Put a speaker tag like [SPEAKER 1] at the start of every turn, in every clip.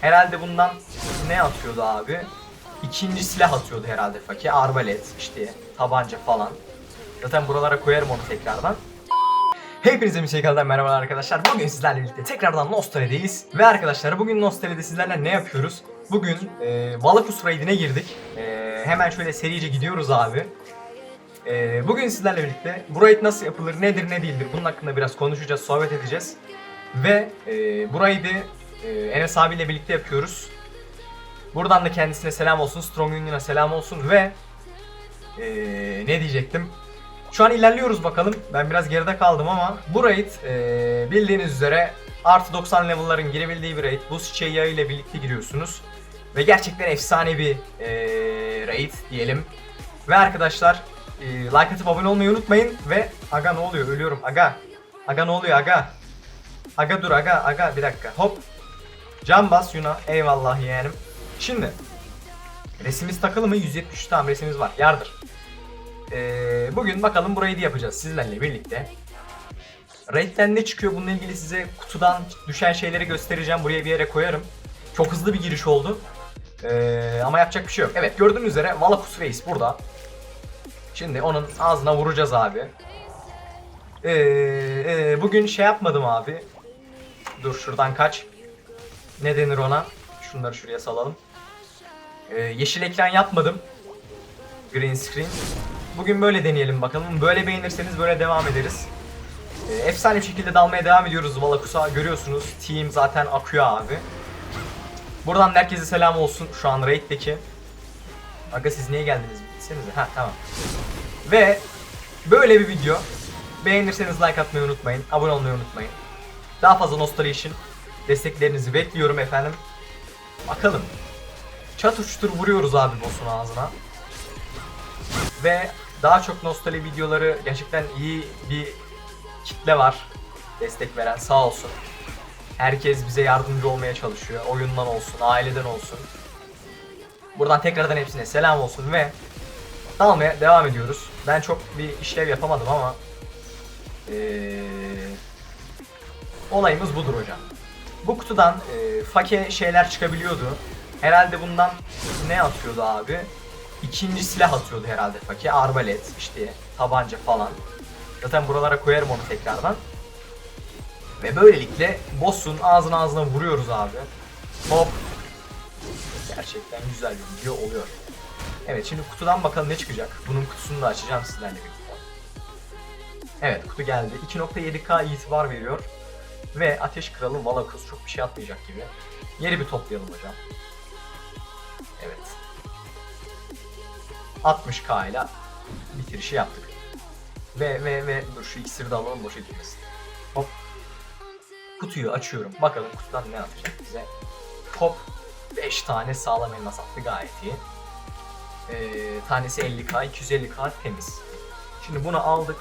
[SPEAKER 1] Herhalde bundan ne atıyordu abi? İkinci silah atıyordu herhalde Faki. Arbalet, işte tabanca falan. Zaten buralara koyarım onu tekrardan. Hepinize bir şey kaldı merhaba arkadaşlar. Bugün sizlerle birlikte tekrardan Nostale'deyiz. Ve arkadaşlar bugün Nostale'de sizlerle ne yapıyoruz? Bugün e, Valakus Raid'ine girdik. E, hemen şöyle serice gidiyoruz abi. E, bugün sizlerle birlikte bu raid nasıl yapılır, nedir ne değildir bunun hakkında biraz konuşacağız, sohbet edeceğiz. Ve e, bu raid'i e, Enes abiyle birlikte yapıyoruz. Buradan da kendisine selam olsun, Strong Union'a selam olsun ve e, ne diyecektim? Şu an ilerliyoruz bakalım. Ben biraz geride kaldım ama bu raid e, bildiğiniz üzere artı 90 level'ların girebildiği bir raid. Bu çiçeği yağı ile birlikte giriyorsunuz. Ve gerçekten efsane bir e, raid diyelim. Ve arkadaşlar e, like atıp abone olmayı unutmayın. Ve aga ne oluyor ölüyorum aga. Aga ne oluyor aga. Aga dur aga aga bir dakika hop. Can bas Yuna eyvallah yeğenim. Şimdi resimiz takılı mı? 173 tamam resmimiz var yardır. Ee, bugün bakalım burayı da yapacağız sizlerle birlikte. Raid'den ne çıkıyor bununla ilgili size kutudan düşen şeyleri göstereceğim. Buraya bir yere koyarım. Çok hızlı bir giriş oldu. Ee, ama yapacak bir şey yok. Evet gördüğünüz üzere Valakus Reis burada. Şimdi onun ağzına vuracağız abi. Ee, e, bugün şey yapmadım abi. Dur şuradan kaç. Ne denir ona? Şunları şuraya salalım. Ee, yeşil ekran yapmadım. Green screen. Bugün böyle deneyelim bakalım. Böyle beğenirseniz böyle devam ederiz. Ee, efsane bir şekilde dalmaya devam ediyoruz Valakus'a. Görüyorsunuz team zaten akıyor abi. Buradan da herkese selam olsun şu an raid'deki. Aga siz niye geldiniz? Gitsenize. Ha tamam. Ve böyle bir video. Beğenirseniz like atmayı unutmayın. Abone olmayı unutmayın. Daha fazla nostalji için desteklerinizi bekliyorum efendim. Bakalım. Çatır çutur vuruyoruz abi boss'un ağzına. Ve daha çok nostalji videoları gerçekten iyi bir kitle var. Destek veren sağ olsun. Herkes bize yardımcı olmaya çalışıyor. Oyundan olsun, aileden olsun. Buradan tekrardan hepsine selam olsun ve dalmaya devam ediyoruz. Ben çok bir işlev yapamadım ama eee, olayımız budur hocam. Bu kutudan eee, fake şeyler çıkabiliyordu. Herhalde bundan ne atıyordu abi? İkinci silah atıyordu herhalde fake. Arbalet, işte tabanca falan. Zaten buralara koyarım onu tekrardan. Ve böylelikle boss'un ağzına ağzına vuruyoruz abi. Hop. Gerçekten güzel bir video oluyor. Evet şimdi kutudan bakalım ne çıkacak. Bunun kutusunu da açacağım sizlerle birlikte. Evet kutu geldi. 2.7k itibar veriyor. Ve Ateş Kralı Valakus çok bir şey atmayacak gibi. Yeri bir toplayalım hocam. Evet. 60k ile bitirişi yaptık. Ve ve ve dur şu iksiri de alalım boşa gitmesin. Hop. Kutuyu açıyorum. Bakalım kutudan ne atacak bize. Hop. 5 tane sağlam elmas attı gayet iyi. Ee, tanesi 50k, 250k temiz. Şimdi bunu aldık.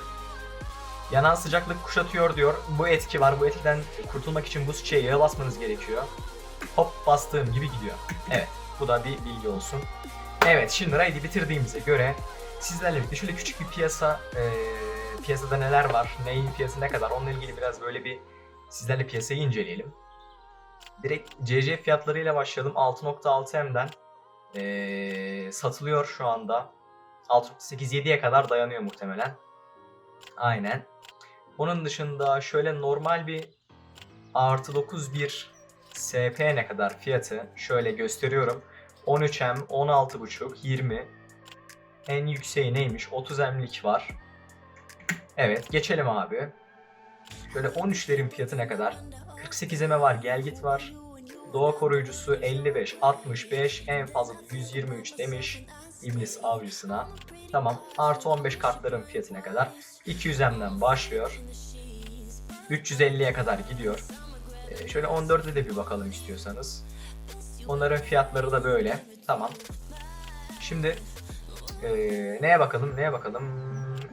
[SPEAKER 1] Yanan sıcaklık kuşatıyor diyor. Bu etki var. Bu etkiden kurtulmak için bu çiçeğe yağı basmanız gerekiyor. Hop bastığım gibi gidiyor. Evet. Bu da bir bilgi olsun. Evet şimdi raid'i bitirdiğimize göre sizlerle birlikte şöyle küçük bir piyasa eee, piyasada neler var, neyin fiyatı ne kadar onunla ilgili biraz böyle bir sizlerle piyasayı inceleyelim. Direkt CC fiyatlarıyla başlayalım. 6.6M'den eee, satılıyor şu anda. 6.8-7'ye kadar dayanıyor muhtemelen. Aynen. Onun dışında şöyle normal bir artı 9 bir SP ne kadar fiyatı şöyle gösteriyorum. 13M, 16.5, 20. En yükseği neymiş? 30M'lik var. Evet geçelim abi. Şöyle 13'lerin fiyatı ne kadar? 48M var, Gelgit var. Doğa koruyucusu 55, 65, en fazla 123 demiş İblis avcısına. Tamam. Artı 15 kartların fiyatı ne kadar? 200M'den başlıyor. 350'ye kadar gidiyor. Ee, şöyle 14'e de bir bakalım istiyorsanız. Onların fiyatları da böyle. Tamam. Şimdi eee, neye bakalım? Neye bakalım?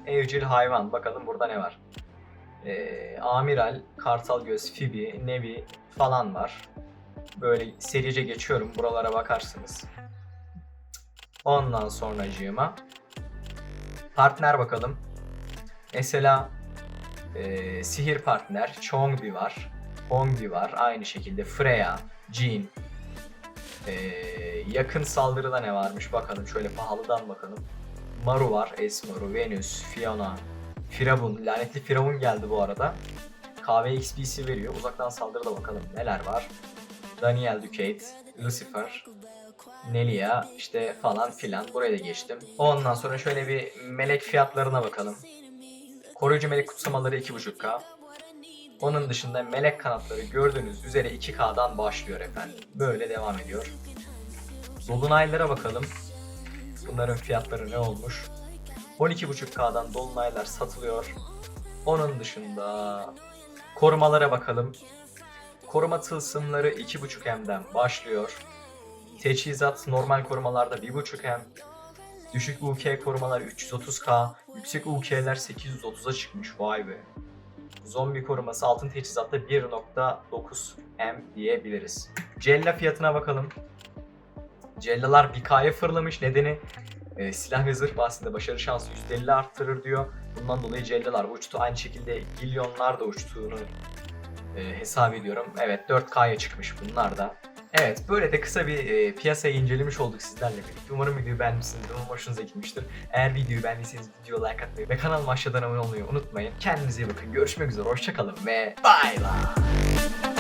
[SPEAKER 1] Evcil hayvan. Bakalım burada ne var? Eee, Amiral, Kartal Göz, Fibi, Nevi falan var. Böyle serice geçiyorum. Buralara bakarsınız. Ondan sonracığıma partner bakalım. Mesela eee, sihir partner Chongbi var. Hongbi var. Aynı şekilde Freya, Jean, Ee, yakın saldırıda ne varmış bakalım. Şöyle pahalıdan bakalım. Maru var. Esmaru, Venüs, Fiona, Firavun. Lanetli Firavun geldi bu arada. KV XP'si veriyor. Uzaktan saldırıda bakalım neler var. Daniel Ducate, Lucifer, Nelia işte falan filan. Buraya da geçtim. Ondan sonra şöyle bir melek fiyatlarına bakalım. Koruyucu melek kutsamaları 2.5K. Onun dışında melek kanatları gördüğünüz üzere 2K'dan başlıyor efendim. Böyle devam ediyor. Dolunaylara bakalım. Bunların fiyatları ne olmuş? 12.5K'dan dolunaylar satılıyor. Onun dışında korumalara bakalım. Koruma tılsımları 2.5M'den başlıyor. Teçhizat normal korumalarda 1.5M. Düşük UK korumalar 330K. Yüksek UK'ler 830'a çıkmış. Vay be. Zombi koruması altın teçhizatta 1.9M diyebiliriz. Cella fiyatına bakalım. Cellalar 1K'ya fırlamış. Nedeni e, silah ve zırh bahsinde başarı şansı %50 arttırır diyor. Bundan dolayı cellalar uçtu. Aynı şekilde gilyonlar da uçtuğunu e, hesap ediyorum. Evet 4K'ya çıkmış bunlar da. Evet böyle de kısa bir e, piyasayı incelemiş olduk sizlerle birlikte. Umarım videoyu beğenmişsinizdir, umarım hoşunuza gitmiştir. Eğer videoyu beğendiyseniz videoya like atmayı ve kanalıma aşağıdan abone olmayı unutmayın. Kendinize iyi bakın, görüşmek üzere, hoşçakalın ve bay bay.